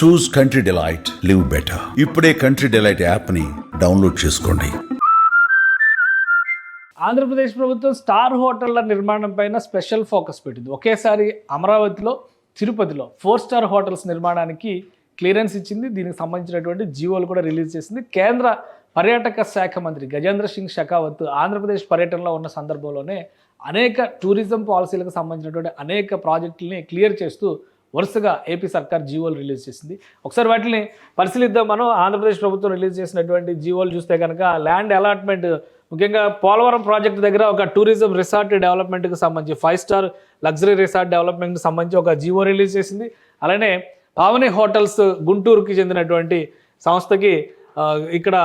Choose country delight live better ఇప్పుడే country delight యాప్ని download చేసుకోండి. ఆంధ్రప్రదేశ్ ప్రభుత్వం స్టార్ హోటళ్ళ నిర్మాణం పైన స్పెషల్ ఫోకస్ పెట్టింది. ఒకేసారి అమరావతిలో తిరుపతిలో ఫోర్ స్టార్ హోటల్స్ నిర్మాణానికి క్లియరెన్స్ ఇచ్చింది. దీనికి సంబంధించినటువంటి జీవోలు కూడా రిలీజ్ చేసింది. కేంద్ర పర్యాటక శాఖ మంత్రి గజేంద్ర సింగ్ షెకావత్ ఆంధ్రప్రదేశ్ పర్యటనలో ఉన్న సందర్భంలోనే అనేక టూరిజం పాలసీలకు సంబంధించినటువంటి అనేక ప్రాజెక్టుల్ని క్లియర్ చేస్తూ వరుసగా ఏపీ సర్కార్ జీవోలు రిలీజ్ చేసింది. ఒకసారి వాటిని పరిశీలిద్దాం. మనం ఆంధ్రప్రదేశ్ ప్రభుత్వం రిలీజ్ చేసినటువంటి జీవోలు చూస్తే కనుక ల్యాండ్ అలాట్మెంట్ ముఖ్యంగా పోలవరం ప్రాజెక్ట్ దగ్గర ఒక టూరిజం రిసార్ట్ డెవలప్మెంట్కి సంబంధించి ఫైవ్ స్టార్ లగ్జరీ రిసార్ట్ డెవలప్మెంట్కి సంబంధించి ఒక జీవో రిలీజ్ చేసింది. అలానే పావని హోటల్స్ గుంటూరుకి చెందినటువంటి సంస్థకి ఇక్కడ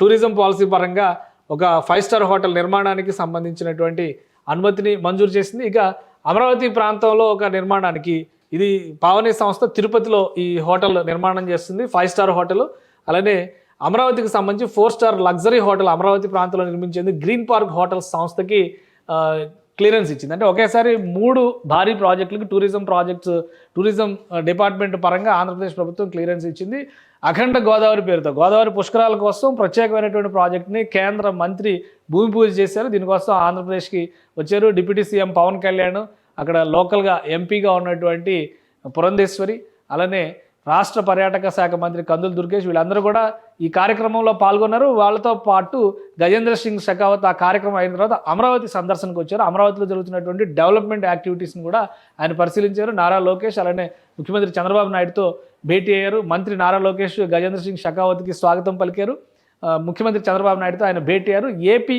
టూరిజం పాలసీ పరంగా ఒక ఫైవ్ స్టార్ హోటల్ నిర్మాణానికి సంబంధించినటువంటి అనుమతిని మంజూరు చేసింది. ఇక అమరావతి ప్రాంతంలో ఒక నిర్మాణానికి ఇది పావని సంస్థ తిరుపతిలో ఈ హోటల్ నిర్మాణం చేస్తుంది ఫైవ్ స్టార్ హోటల్. అలానే అమరావతికి సంబంధించి four star luxury hotel Amaravati ప్రాంతంలో నిర్మించేందుకు గ్రీన్ పార్క్ హోటల్స్ సంస్థకి క్లియరెన్స్ ఇచ్చింది. అంటే ఒకేసారి మూడు భారీ ప్రాజెక్టులకు టూరిజం ప్రాజెక్ట్స్ టూరిజం డిపార్ట్మెంట్ పరంగా ఆంధ్రప్రదేశ్ ప్రభుత్వం క్లియరెన్స్ ఇచ్చింది. అఖండ గోదావరి పేరుతో గోదావరి పుష్కరాల కోసం ప్రత్యేకమైనటువంటి ప్రాజెక్ట్ని కేంద్ర మంత్రి భూమి పూజ చేశారు. దీనికోసం ఆంధ్రప్రదేశ్కి వచ్చారు డిప్యూటీ సీఎం పవన్ కళ్యాణ్. అక్కడ లోకల్గా ఎంపీగా ఉన్నటువంటి పురంధేశ్వరి అలానే రాష్ట్ర పర్యాటక శాఖ మంత్రి కందులు దుర్గేష్ వీళ్ళందరూ కూడా ఈ కార్యక్రమంలో పాల్గొన్నారు. వాళ్ళతో పాటు గజేంద్ర సింగ్ షెకావత్ ఆ కార్యక్రమం అయిన తర్వాత అమరావతి సందర్శనకు వచ్చారు. అమరావతిలో జరుగుతున్నటువంటి డెవలప్మెంట్ యాక్టివిటీస్ని కూడా ఆయన పరిశీలించారు. నారా లోకేష్ అలానే ముఖ్యమంత్రి చంద్రబాబు నాయుడుతో భేటీ అయ్యారు. మంత్రి నారా లోకేష్ గజేంద్ర సింగ్ షెకావత్కి స్వాగతం పలికారు. ముఖ్యమంత్రి చంద్రబాబు నాయుడుతో ఆయన భేటీ అయ్యారు. ఏపీ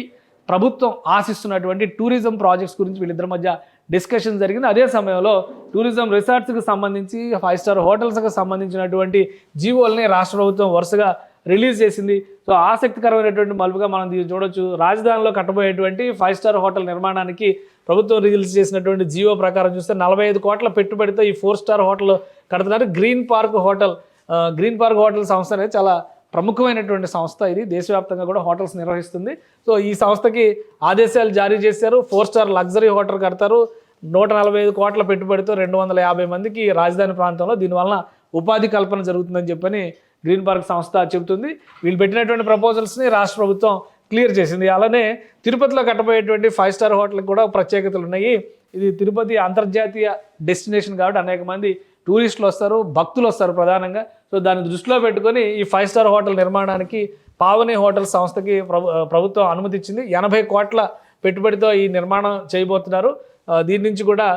ప్రభుత్వం ఆశిస్తున్నటువంటి టూరిజం ప్రాజెక్ట్స్ గురించి వీళ్ళిద్దరి మధ్య డిస్కషన్ జరిగింది. అదే సమయంలో టూరిజం రిసార్ట్స్కి సంబంధించి ఫైవ్ స్టార్ హోటల్స్కి సంబంధించినటువంటి జీవోల్ని రాష్ట్ర ప్రభుత్వం వరుసగా రిలీజ్ చేసింది. సో ఆసక్తికరమైనటువంటి మలుపుగా మనం దీన్ని చూడొచ్చు. రాజధానిలో కట్టబోయేటువంటి ఫైవ్ స్టార్ హోటల్ నిర్మాణానికి ప్రభుత్వం రిలీజ్ చేసినటువంటి జీవో ప్రకారం చూస్తే నలభై ఐదు కోట్ల పెట్టుబడితో ఈ ఫోర్ స్టార్ హోటల్ కడుతున్నారు. Green park hotel green park hotel సంస్థ అనేది చాలా ప్రముఖమైనటువంటి సంస్థ ఇది. దేశవ్యాప్తంగా కూడా హోటల్స్ నిర్వహిస్తుంది. సో ఈ సంస్థకి ఆదేశాలు జారీ చేశారు. ఫోర్ స్టార్ లగ్జరీ హోటల్ కడతారు. నూట నలభై ఐదు కోట్ల పెట్టుబడితో రెండు వందల యాభై మందికి రాజధాని ప్రాంతంలో దీనివల్ల ఉపాధి కల్పన జరుగుతుందని చెప్పని గ్రీన్ పార్క్ సంస్థ చెబుతుంది. వీళ్ళు పెట్టినటువంటి ప్రపోజల్స్ని రాష్ట్ర ప్రభుత్వం క్లియర్ చేసింది. అలానే తిరుపతిలో కట్టబోయేటువంటి ఫైవ్ స్టార్ హోటల్కి కూడా ప్రత్యేకతలు ఉన్నాయి. ఇది తిరుపతి అంతర్జాతీయ డెస్టినేషన్ కాబట్టి అనేక మంది టూరిస్టులు వస్తారు భక్తులు వస్తారు ప్రధానంగా. సో దాన్ని దృష్టిలో పెట్టుకొని ఈ ఫైవ్ స్టార్ హోటల్ నిర్మాణానికి పావని హోటల్ సంస్థకి ప్రభుత్వం అనుమతి ఇచ్చింది ఎనభై కోట్ల పెట్టుబడితో ఈ నిర్మాణం చేయబోతున్నారు. దీని నుంచి కూడా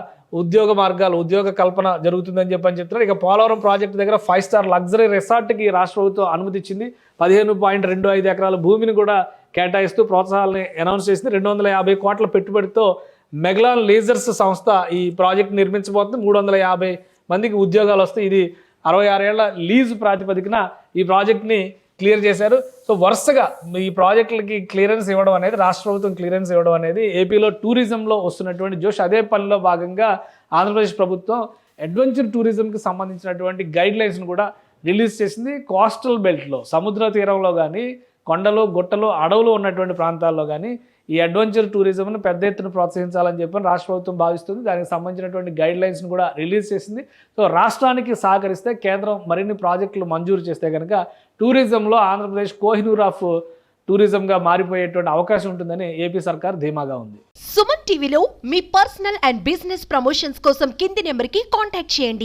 ఉద్యోగ మార్గాలు ఉద్యోగ కల్పన జరుగుతుందని చెప్పని చెప్తున్నారు. ఇక పోలవరం ప్రాజెక్టు దగ్గర ఫైవ్ స్టార్ లగ్జరీ రిసార్ట్కి రాష్ట్ర ప్రభుత్వం అనుమతి ఇచ్చింది. పదిహేను పాయింట్ రెండు ఐదు ఎకరాల భూమిని కూడా కేటాయిస్తూ ప్రోత్సాహాలని అనౌన్స్ చేసింది. రెండు వందల యాభై కోట్ల పెట్టుబడితో మెగ్లాన్ లేజర్స్ సంస్థ ఈ ప్రాజెక్ట్ నిర్మించబోతుంది. మూడు వందల యాభై మందికి ఉద్యోగాలు వస్తాయి. ఇది అరవై ఆరేళ్ళ లీజు ప్రాతిపదికన ఈ ప్రాజెక్ట్ని క్లియర్ చేశారు. సో వరుసగా ఈ ప్రాజెక్టులకి క్లియరెన్స్ ఇవ్వడం అనేది రాష్ట్ర ప్రభుత్వం క్లియరెన్స్ ఇవ్వడం అనేది ఏపీలో టూరిజంలో వస్తున్నటువంటి జోష్. అదే పనిలో భాగంగా ఆంధ్రప్రదేశ్ ప్రభుత్వం అడ్వెంచర్ టూరిజంకి సంబంధించినటువంటి గైడ్లైన్స్ను కూడా రిలీజ్ చేసింది. కోస్టల్ బెల్ట్లో సముద్ర తీరంలో కానీ కొండలు గుట్టలు అడవులు ఉన్నటువంటి ప్రాంతాల్లో కానీ ఈ అడ్వెంచర్ టూరిజంను పెద్ద ఎత్తున ప్రోత్సహించాలని చెప్పి రాష్ట్ర ప్రభుత్వం భావిస్తుంది. దానికి సంబంధించినటువంటి గైడ్ లైన్స్ను కూడా రిలీజ్ చేసింది. సో రాష్ట్రానికి సహకరిస్తే కేంద్రం మరిన్ని ప్రాజెక్టులు మంజూరు చేస్తే కనుక టూరిజంలో ఆంధ్రప్రదేశ్ కోహినూర్ ఆఫ్ టూరిజంగా మారిపోయేటువంటి అవకాశం ఉంటుందని ఏపీ సర్కార్ ధీమాగా ఉంది. సుమన్ టీవీలో మీ పర్సనల్ అండ్ బిజినెస్ ప్రమోషన్స్ కోసం కింది నెంబర్కి కాంటాక్ట్ చేయండి.